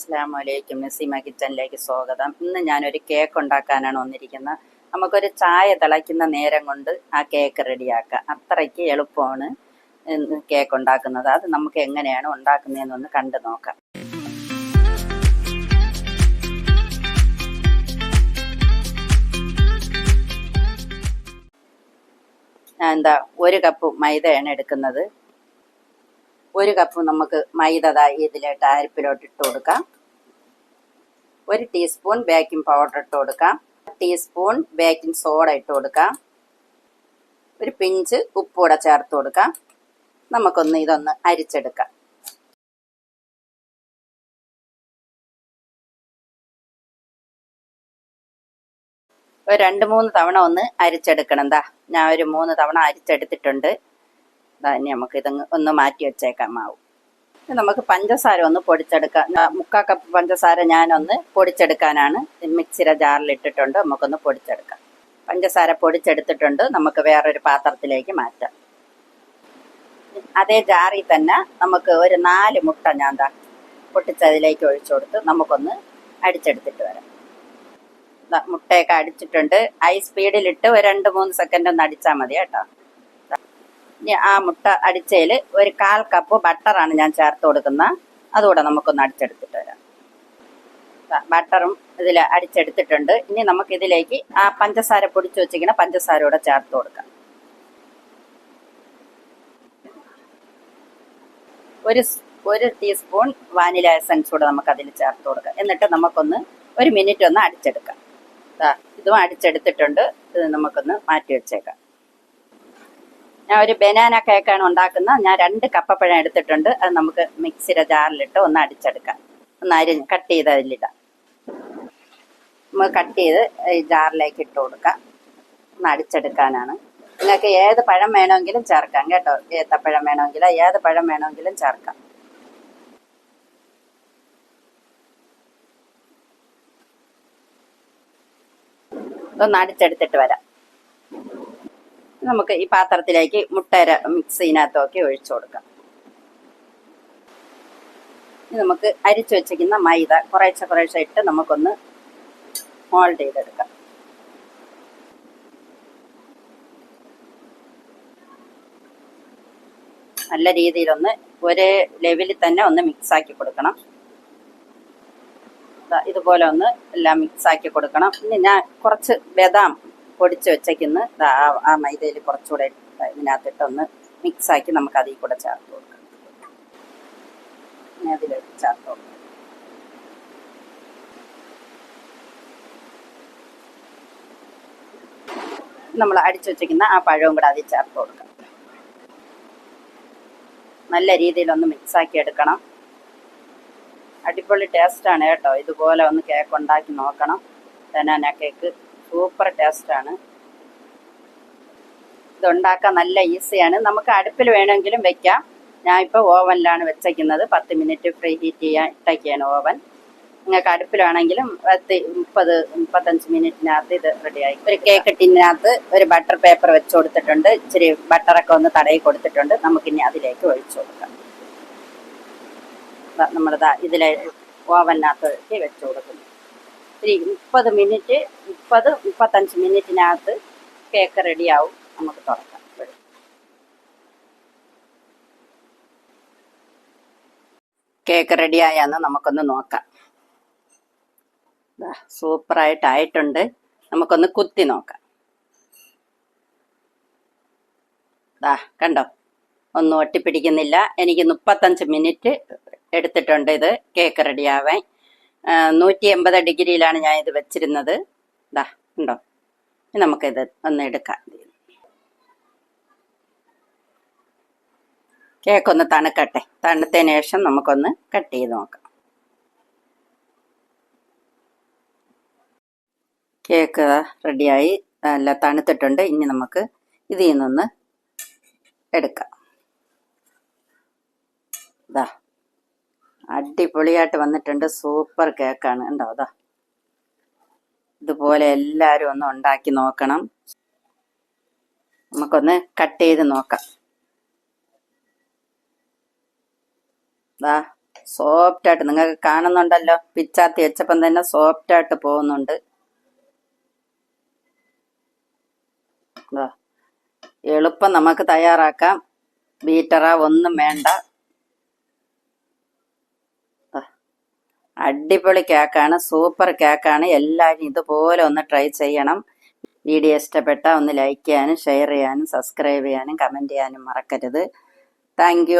അസ്സാം വലൈക്കും നസീമ കിച്ചണിലേക്ക് സ്വാഗതം. ഇന്ന് ഞാനൊരു കേക്ക് ഉണ്ടാക്കാനാണ് വന്നിരിക്കുന്നത്. നമുക്കൊരു ചായ തിളയ്ക്കുന്ന നേരം കൊണ്ട് ആ കേക്ക് റെഡിയാക്കാം. അത്രയ്ക്ക് എളുപ്പമാണ് കേക്ക് ഉണ്ടാക്കുന്നത്. അത് നമുക്ക് എങ്ങനെയാണ് ഉണ്ടാക്കുന്നതെന്നൊന്ന് കണ്ടു നോക്കാം. എന്താ ഒരു കപ്പ് മൈദയാണ് എടുക്കുന്നത്. ഒരു കപ്പ് നമുക്ക് മൈദ ഇതിലോട്ട് അരിപ്പിലോട്ട് ഇട്ട് കൊടുക്കാം. ഒരു ടീസ്പൂൺ ബേക്കിംഗ് പൗഡർ ഇട്ട് കൊടുക്കാം. ടീസ്പൂൺ ബേക്കിംഗ് സോഡ ഇട്ട് കൊടുക്കാം. ഒരു പിഞ്ച് ഉപ്പൂടെ ചേർത്ത് കൊടുക്കാം. നമുക്കൊന്ന് ഇതൊന്ന് അരിച്ചെടുക്കാം. ഒരു രണ്ട് മൂന്ന് തവണ ഒന്ന് അരിച്ചെടുക്കണം എന്താ ഞാൻ ഒരു മൂന്ന് തവണ അരിച്ചെടുത്തിട്ടുണ്ട്. ഇനി നമുക്ക് ഇത് ഒന്ന് മാറ്റി വെച്ചേക്കാം മാവ്. നമുക്ക് പഞ്ചസാര ഒന്ന് പൊടിച്ചെടുക്കാം. മുക്കാ കപ്പ് പഞ്ചസാര ഞാനൊന്ന് പൊടിച്ചെടുക്കാനാണ്. മിക്സിയുടെ ജാറിൽ ഇട്ടിട്ടുണ്ട് നമുക്കൊന്ന് പൊടിച്ചെടുക്കാം. പഞ്ചസാര പൊടിച്ചെടുത്തിട്ടുണ്ട്. നമുക്ക് വേറൊരു പാത്രത്തിലേക്ക് മാറ്റാം. അതേ ജാറിൽ തന്നെ നമുക്ക് ഒരു നാല് മുട്ട ഞാൻ താ പൊട്ടിച്ചതിലേക്ക് ഒഴിച്ചു കൊടുത്ത് നമുക്കൊന്ന് അടിച്ചെടുത്തിട്ട് വരാം. മുട്ടയൊക്കെ അടിച്ചിട്ടുണ്ട്. ഹൈ സ്പീഡിലിട്ട് ഒരു രണ്ട് മൂന്ന് സെക്കൻഡ് ഒന്ന് അടിച്ചാൽ മതി കേട്ടോ. ഇനി ആ മുട്ട അടിച്ചതിൽ ഒരു കാൽ കപ്പ് ബട്ടറാണ് ഞാൻ ചേർത്ത് കൊടുക്കുന്നത് അതുകൂടെ നമുക്കൊന്ന് അടിച്ചെടുത്തിട്ട് വരാം. ബട്ടറും ഇതിൽ അടിച്ചെടുത്തിട്ടുണ്ട്. ഇനി നമുക്ക് ഇതിലേക്ക് ആ പഞ്ചസാര പൊടിച്ചു വെച്ചിരിക്കുന്ന പഞ്ചസാര കൂടെ ചേർത്ത് കൊടുക്കാം. ഒരു ഒരു ടീസ്പൂൺ വാനില എസൻസ് കൂടെ നമുക്ക് അതിൽ ചേർത്ത് കൊടുക്കാം. എന്നിട്ട് നമുക്കൊന്ന് ഒരു മിനിറ്റ് ഒന്ന് അടിച്ചെടുക്കാം. ഇതും അടിച്ചെടുത്തിട്ടുണ്ട്. ഇത് നമുക്കൊന്ന് മാറ്റി വെച്ചേക്കാം. ഞാൻ ഒരു ബനാന കേക്കാണ് ഉണ്ടാക്കുന്നത്. ഞാൻ രണ്ട് കപ്പപ്പഴം എടുത്തിട്ടുണ്ട്. അത് നമുക്ക് മിക്സിയുടെ ജാറിലിട്ട് ഒന്ന് അടിച്ചെടുക്കാം. ഒന്ന് അരി കട്ട് ചെയ്ത് അതിലിടാം. നമുക്ക് കട്ട് ചെയ്ത് ഈ ജാറിലേക്ക് ഇട്ട് കൊടുക്കാം. ഒന്ന് അടിച്ചെടുക്കാനാണ്. നിങ്ങൾക്ക് ഏത് പഴം വേണമെങ്കിലും ചേർക്കാം കേട്ടോ. ഏത്തപ്പഴം വേണമെങ്കിലും ഏത് പഴം വേണമെങ്കിലും ചേർക്കാം. ഒന്ന് അടിച്ചെടുത്തിട്ട് വരാം. നമുക്ക് ഈ പാത്രത്തിലേക്ക് മുട്ടര മിക്സിനകത്തൊക്കെ ഒഴിച്ചു കൊടുക്കാം. ഇനി നമുക്ക് അരിച്ചു വെച്ചിരിക്കുന്ന മൈദ കുറേശ്ശെ കുറേശ്ശെ ഇട്ട് നമുക്കൊന്ന് മോൾഡ് ചെയ്തെടുക്കാം. നല്ല രീതിയിലൊന്ന് ഒരേ ലെവലിൽ തന്നെ ഒന്ന് മിക്സ് ആക്കി കൊടുക്കണം. ഇതുപോലെ ഒന്ന് എല്ലാം മിക്സ് ആക്കി കൊടുക്കണം. ഇനി ഞാൻ കുറച്ച് ബദാം പൊടിച്ച് വെച്ചേക്കുന്ന ആ മൈദയിൽ കുറച്ചുകൂടെ ഇതിനകത്തിട്ടൊന്ന് മിക്സാക്കി നമുക്ക് അതിൽ കൂടെ ചേർത്ത് കൊടുക്കാം. ഇനി ചേർത്ത് കൊടുക്കാം. നമ്മൾ അടിച്ചു വെച്ചിരിക്കുന്ന ആ പഴവും കൂടെ അതിൽ ചേർത്ത് കൊടുക്കാം. നല്ല രീതിയിലൊന്ന് മിക്സ് ആക്കി എടുക്കണം. അടിപൊളി ടേസ്റ്റാണ് കേട്ടോ. ഇതുപോലെ ഒന്ന് കേക്ക് ഉണ്ടാക്കി നോക്കണം. ബനാന കേക്ക് സൂപ്പർ ടേസ്റ്റാണ്. ഇതുണ്ടാക്കാൻ നല്ല ഈസിയാണ്. നമുക്ക് അടുപ്പിൽ വേണമെങ്കിലും വെക്കാം. ഞാൻ ഇപ്പോൾ ഓവനിലാണ് വെച്ചേക്കുന്നത്. പത്ത് മിനിറ്റ് ഫ്രീ ഹീറ്റ് ചെയ്യാൻ ഇട്ടൊക്കെയാണ് ഓവൻ. നിങ്ങൾക്ക് അടുപ്പിലാണെങ്കിലും പത്ത് മുപ്പത് മുപ്പത്തഞ്ച് മിനിറ്റിനകത്ത് ഇത് റെഡിയായി ഒരു കേക്ക് ടിന്നിനകത്ത് ഒരു ബട്ടർ പേപ്പർ വെച്ച് കൊടുത്തിട്ടുണ്ട്. ഇച്ചിരി ബട്ടറൊക്കെ ഒന്ന് തടയി കൊടുത്തിട്ടുണ്ട്. നമുക്കിനി അതിലേക്ക് ഒഴിച്ചു കൊടുക്കാം. നമ്മളിതാ ഇതിലെ ഓവനകത്തേക്ക് വെച്ച് കൊടുക്കുന്നു. മുപ്പത് മിനിറ്റ് മുപ്പത് മുപ്പത്തഞ്ച് മിനിറ്റിനകത്ത് കേക്ക് റെഡിയാവും നമുക്ക് തുറക്കാം. കേക്ക് റെഡിയായാന്ന് നമുക്കൊന്ന് നോക്കാം. സൂപ്പറായിട്ടായിട്ടുണ്ട്. നമുക്കൊന്ന് കുത്തി നോക്കാം. ദാ കണ്ടോ? ഒന്നും ഒട്ടിപ്പിടിക്കുന്നില്ല. എനിക്ക് മുപ്പത്തഞ്ച് മിനിറ്റ് എടുത്തിട്ടുണ്ട് ഇത് കേക്ക് റെഡിയാവാൻ നൂറ്റി എൺപത് ഡിഗ്രിയിലാണ് ഞാൻ ഇത് വെച്ചിരുന്നത്. ഇതാ ഉണ്ടോ? നമുക്കിത് ഒന്ന് എടുക്കാം. കേക്ക് ഒന്ന് തണുക്കട്ടെ. തണുത്തതിന് ശേഷം നമുക്കൊന്ന് കട്ട് ചെയ്ത് നോക്കാം. കേക്ക് റെഡിയായി. നല്ല തണുത്തിട്ടുണ്ട്. ഇനി നമുക്ക് ഇതിൽ നിന്നൊന്ന് എടുക്കാം. ഇതാ അടിപൊളിയായിട്ട് വന്നിട്ടുണ്ട്. സൂപ്പർ കേക്കാണ് ഉണ്ടോ അതാ ഇതുപോലെ എല്ലാവരും ഒന്ന് ഉണ്ടാക്കി നോക്കണം. നമുക്കൊന്ന് കട്ട് ചെയ്ത് നോക്കാം. ദാ സോഫ്റ്റ് ആയിട്ട് നിങ്ങൾക്ക് കാണുന്നുണ്ടല്ലോ. പിച്ചാത്തി വെച്ചപ്പം തന്നെ സോഫ്റ്റ് ആയിട്ട് പോകുന്നുണ്ട്. എളുപ്പം നമുക്ക് തയ്യാറാക്കാം. ബീറ്ററ ഒന്നും വേണ്ട. അടിപൊളി കേക്കാണ് സൂപ്പർ കേക്കാണ്. എല്ലാവരും ഇതുപോലെ ഒന്ന് ട്രൈ ചെയ്യണം. വീഡിയോ ഇഷ്ടപ്പെട്ട ഒന്ന് ലൈക്ക് ചെയ്യാനും ഷെയർ ചെയ്യാനും സബ്സ്ക്രൈബ് ചെയ്യാനും കമന്റ് ചെയ്യാനും മറക്കരുത്. താങ്ക്